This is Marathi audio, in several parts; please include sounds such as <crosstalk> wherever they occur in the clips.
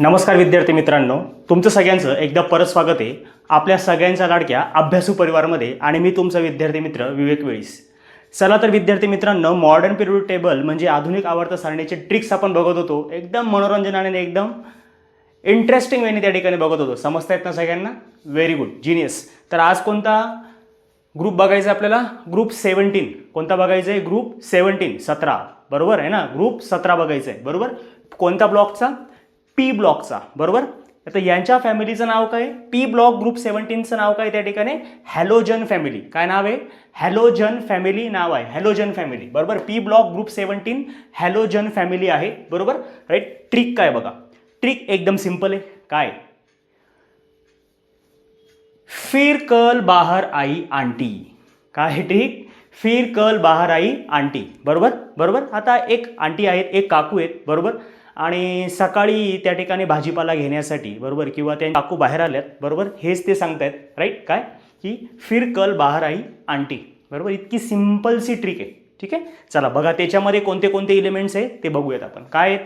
नमस्कार विद्यार्थी मित्रांनो तुमचं सगळ्यांचं एकदा परत स्वागत आहे. आपल्या सगळ्यांच्या लाडक्या अभ्यासू परिवारमध्ये आणि मी तुमचा विद्यार्थी मित्र विवेक वेळीस. चला तर विद्यार्थी मित्रांनो मॉडर्न पिरियड टेबल म्हणजे आधुनिक आवर्त सारणीचे ट्रिक्स आपण बघत होतो. एकदम मनोरंजनाने आणि एकदम इंटरेस्टिंग वेने त्या ठिकाणी बघत होतो. समजता येत ना सगळ्यांना? व्हेरी गुड जिनियस तर आज कोणता ग्रुप बघायचा आहे आपल्याला? ग्रुप सेवन्टीन कोणता बघायचा आहे? ग्रुप सेवन्टीन सतरा. बरोबर आहे ना? ग्रुप सतरा बघायचा आहे. बरोबर? कोणत्या ब्लॉकचा पी ब्लॉकचा बरोबर? आता यांच्या फॅमिलीचं नाव काय? पी ब्लॉक ग्रुप सेवन्टीनचं नाव काय त्या ठिकाणी? हॅलोजन फॅमिली काय नाव आहे? हॅलोजन फॅमिली नाव आहे. हॅलोजन फॅमिली बरोबर? P block group seventeen halogen family आहे. बरोबर? राईट ट्रिक काय बघा. ट्रिक एकदम सिंपल आहे. काय? फिर कल बाहर आई आंटी. काय ट्रिक फिर कल बाहर आई आंटी. बरोबर? बरोबर? आता एक आंटी आहेत एक काकू आहेत. बरोबर? आणि सकाळी त्या ठिकाणी भाजीपाला घेण्यासाठी बरोबर किंवा त्या काकू बाहेर आल्यात बरोबर हेच ते सांगतायत राईट काय? की फिर कल बाहेर आई आंटी बरोबर? इतकी सिम्पलसी ट्रिक आहे ठीक आहे? चला बघा त्याच्यामध्ये कोणते कोणते इलिमेंट्स आहे ते बघूयात आपण. काय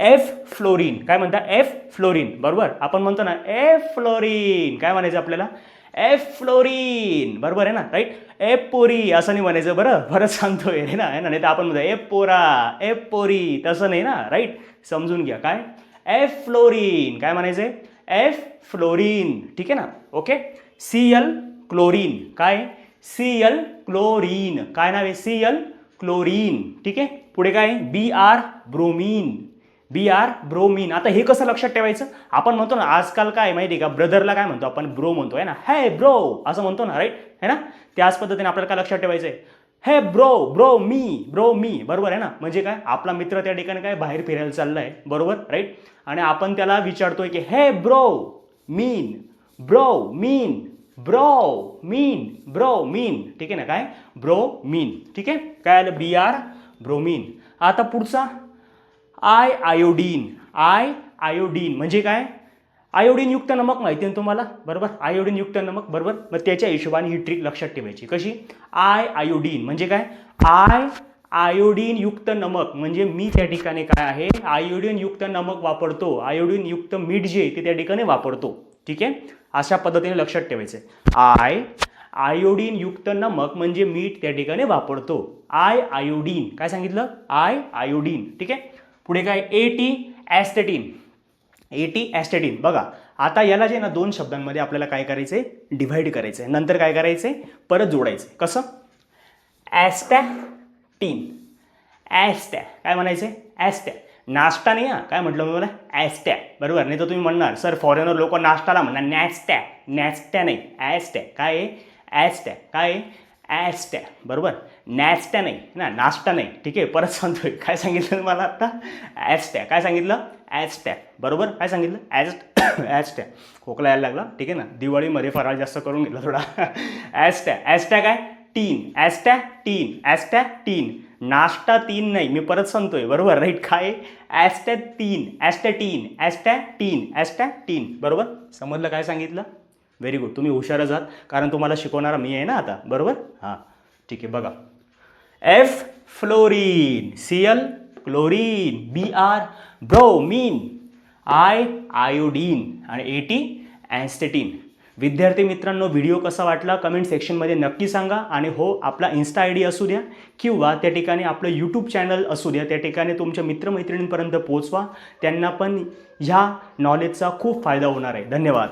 एफ फ्लोरीन काय म्हणता? एफ फ्लोरीन बरोबर? आपण म्हणतो ना एफ फ्लोरीन काय म्हणायचं आपल्याला? एफ फ्लोरीन बरोबर आहे ना? राईट एपोरी पोरी असं नाही म्हणायचं बरं. बरं सांगतोय है ना. आहे ना नाही तर आपण म्हणतो एफ पोरा पोरी तसं नाही ना? राईट समजून घ्या. काय? एफ फ्लोरीन काय म्हणायचं आहे एफ फ्लोरीन ठीक आहे ना? ओके सी एल क्लोरीन काय? सी एल क्लोरीन काय नाव आहे? सी एल क्लोरीन ठीक आहे? पुढे काय? B R bromine. B R bromine. आता हे कसं लक्षात ठेवायचं? आपण म्हणतो ना आजकाल काय माहिती आहे का? ब्रदरला काय म्हणतो आपण? ब्रो म्हणतो आहे ना? हे ब्रो! असं म्हणतो ना राईट है ना? त्याच पद्धतीने आपल्याला काय लक्षात ठेवायचं आहे हे bro bromine bromine. बरोबर आहे ना? म्हणजे काय? आपला मित्र त्या ठिकाणी काय? बाहेर फिरायला चाललाय. आहे बरोबर? राईट आणि आपण त्याला विचारतोय की हे bromine bromine bromine bromine. ठीक आहे ना? काय? Bromine. ठीक आहे? काय आलं? बी आर ब्रोमीन आता पुढचा? आय आयोडीन आय आयोडीन म्हणजे काय? आयोडीनयुक्त नमक माहिती आहे तुम्हाला? बरोबर? आयोडीनयुक्त नमक बरोबर? मग त्याच्या हिशोबाने ही ट्रिक लक्षात ठेवायची. कशी? आय आयोडीन म्हणजे काय? आय आयोडीनयुक्त नमक म्हणजे मी त्या ठिकाणी काय आहे? आयोडीनयुक्त नमक वापरतो. आयोडीनयुक्त मीठ जे ते त्या ठिकाणी वापरतो. ठीक आहे? अशा पद्धतीने लक्षात ठेवायचं आय आयोडीनयुक्त नमक म्हणजे मीठ त्या ठिकाणी वापरतो. I iodine. काय सांगितलं? I iodine. ठीक आहे? पुढे काय? ए टी ॲस्टेटीन ए टी ॲस्टेटीन बघा आता याला जे ना दोन शब्दांमध्ये आपल्याला काय करायचं आहे डिव्हाइड करायचं आहे नंतर काय करायचं आहे परत जोडायचं आहे कसं? ॲस्टॅटीन ॲस्टॅ काय म्हणायचं आहे ॲस्टॅ नाश्ता नाही हा. काय म्हटलं मी मला ॲस्टॅ बरोबर? नाही तर तुम्ही म्हणणार सर फॉरेनर लोक नाश्ताला म्हणणार. नॅस्टॅ नॅस्टॅ नाही. ॲस्टॅ काय आहे? ॲस्टॅ काय आहे? ॲस्टॅ बरोबर? नॅस्टॅ नाही. ना नाश्ता नाही. ठीक आहे? परत सांगतोय. काय सांगितलं मला आत्ता ॲस्टॅ काय सांगितलं? ॲस्टॅ बरोबर? काय सांगितलं? ॲस्ट ॲस्टॅ <coughs> खोकला यायला लागला. ठीक आहे ना? दिवाळीमध्ये फराळ जास्त करून घेतला थोडा. <laughs> ॲस्टॅ ॲस्टॅ काय? टीन ॲस्टॅ टीन ॲस्टॅ टीन नाश्ता तीन नाही. मी परत सांगतोय. बरोबर? राईट काय? Astatine astatine astatine astatine बरोबर? समजलं काय सांगितलं? व्हेरी गुड तुम्ही हुशारच आहात. कारण तुम्हाला शिकवणारा मी आहे ना आता. बरोबर? हां. ठीक आहे बघा. F fluorine C L chlorine B R bromine I iodine आणि ए टी ॲन्स्टेटीन विद्यार्थी मित्रांनो व्हिडिओ कसा वाटला? कमेंट सेक्शनमध्ये नक्की सांगा. आणि हो आपला इन्स्टा आय डी असू द्या. किंवा त्या ठिकाणी आपलं यूट्यूब चॅनल असू द्या. त्या ठिकाणी तुमच्या मित्रमैत्रिणींपर्यंत पोचवा त्यांना पण ह्या नॉलेजचा खूप फायदा होणार आहे. धन्यवाद.